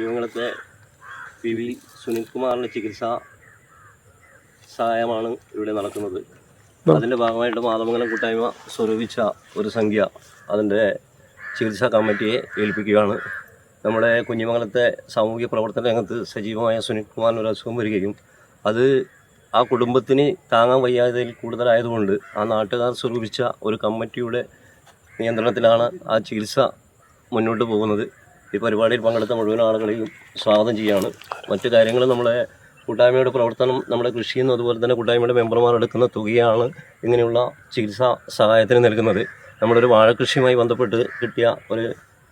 കുഞ്ഞുങ്ങളത്തെ P V സുനിൽകുമാറിന്റെ ചികിത്സ സഹായമാണ് ഇവിടെ നടക്കുന്നത്. അതിന്റെ ഭാഗമായിട്ട് മാതമംഗലം കൂട്ടായ്മ സ്വരൂപിച്ച ഒരു സംഖ്യ അതിന്റെ ചികിത്സാ കമ്മിറ്റിയെ ഏൽപ്പിക്കുകയാണ്. നമ്മുടെ കുഞ്ഞിമംഗലത്തെ സാമൂഹ്യ പ്രവർത്തന രംഗത്ത് സജീവമായ സുനിൽകുമാറിന് ഒരു അസുഖം വരികയും അത് ആ കുടുംബത്തിന് താങ്ങാൻ വയ്യാതെ കൂടുതലായതുകൊണ്ട് ആ നാട്ടുകാർ സ്വരൂപിച്ച ഒരു കമ്മിറ്റിയുടെ നിയന്ത്രണത്തിലാണ് ആ ചികിത്സ മുന്നോട്ട് പോകുന്നത്. ഈ പരിപാടിയിൽ പങ്കെടുത്ത മുഴുവൻ ആളുകളെയും സ്വാഗതം ചെയ്യാണ്. മറ്റ് കാര്യങ്ങൾ നമ്മളെ കൂട്ടായ്മയുടെ പ്രവർത്തനം നമ്മുടെ കൃഷിയെന്നും അതുപോലെ തന്നെ കൂട്ടായ്മയുടെ മെമ്പർമാർ എടുക്കുന്ന തുകയാണ് ഇങ്ങനെയുള്ള ചികിത്സാ സഹായത്തിന് നൽകുന്നത്. നമ്മളൊരു വാഴകൃഷിയുമായി ബന്ധപ്പെട്ട് കിട്ടിയ ഒരു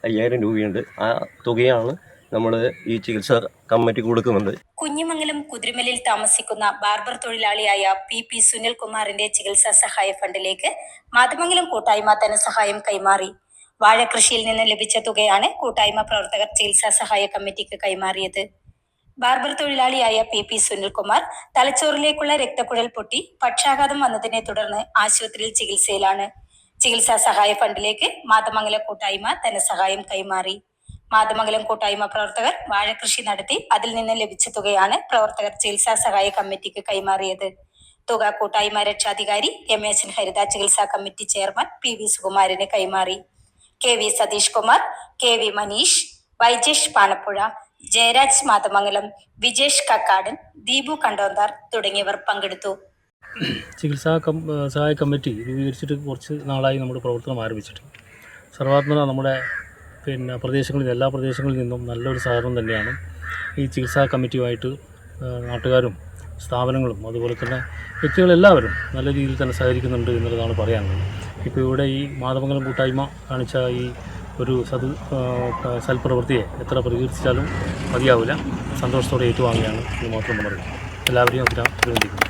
അയ്യായിരം രൂപയുണ്ട്. ആ തുകയാണ് നമ്മൾ ഈ ചികിത്സാ കമ്മിറ്റി കൊടുക്കുന്നുണ്ട് കുഞ്ഞിമംഗലം കുതിരമലിൽ താമസിക്കുന്ന ബാർബർ തൊഴിലാളിയായ പി പി സുനിൽകുമാറിന്റെ ചികിത്സാ സഹായ ഫണ്ടിലേക്ക് മാതമംഗലം കൂട്ടായ്മ ധനസഹായം കൈമാറി. വാഴകൃഷിയിൽ നിന്ന് ലഭിച്ച തുകയാണ് കൂട്ടായ്മ പ്രവർത്തകർ ചികിത്സാ സഹായ കമ്മിറ്റിക്ക് കൈമാറിയത്. ബാർബർ തൊഴിലാളിയായ പി പി സുനിൽകുമാർ തലച്ചോറിലേക്കുള്ള രക്തക്കുഴൽ പൊട്ടി പക്ഷാഘാതം വന്നതിനെ തുടർന്ന് ആശുപത്രിയിൽ ചികിത്സയിലാണ്. ചികിത്സാ സഹായ ഫണ്ടിലേക്ക് മാതമംഗലം കൂട്ടായ്മ ധനസഹായം കൈമാറി. മാതമംഗലം കൂട്ടായ്മ പ്രവർത്തകർ വാഴകൃഷി നടത്തി അതിൽ നിന്ന് ലഭിച്ച തുകയാണ് പ്രവർത്തകർ ചികിത്സാ സഹായ കമ്മിറ്റിക്ക് കൈമാറിയത്. തുക കൂട്ടായ്മ രക്ഷാധികാരി രമേശൻ ഹരിത ചികിത്സാ കമ്മിറ്റി ചെയർമാൻ പി വി സുകുമാരന് കൈമാറി. K V Satheesh Kumar K V Maneesh Vaijesh Panappuzha Jayaraj Mathamangalam Vijesh Kakkadan Deepu Kandonthar തുടങ്ങിയവർ പങ്കെടുത്തു. ചികിത്സാ സഹായ കമ്മിറ്റി രൂപീകരിച്ചിട്ട് കുറച്ച് നാളായി നമ്മുടെ പ്രവർത്തനം ആരംഭിച്ചിട്ടുണ്ട് സർവാത്മന നമ്മുടെ പിന്നെ പ്രദേശങ്ങളിൽ എല്ലാ പ്രദേശങ്ങളിൽ നിന്നും നല്ലൊരു സഹകരണം തന്നെയാണ് ഈ ചികിത്സാ കമ്മിറ്റിയുമായിട്ട് നാട്ടുകാരും സ്ഥാപനങ്ങളും അതുപോലെ തന്നെ വ്യക്തികളെല്ലാവരും നല്ല രീതിയിൽ തന്നെ സഹകരിക്കുന്നുണ്ട് എന്നുള്ളതാണ് പറയാനുള്ളത്. ഇപ്പോൾ ഇവിടെ ഈ മാതമംഗലം കൂട്ടായ്മ കാണിച്ച ഈ ഒരു സത് സൽപ്രവൃത്തിയെ എത്ര പ്രകീർത്തിച്ചാലും മതിയാവില്ല. സന്തോഷത്തോടെ ഏറ്റുവാങ്ങുകയാണ് എന്ന് മാത്രം പറയുന്നത് എല്ലാവരെയും അഭിനന്ദിക്കുന്നു.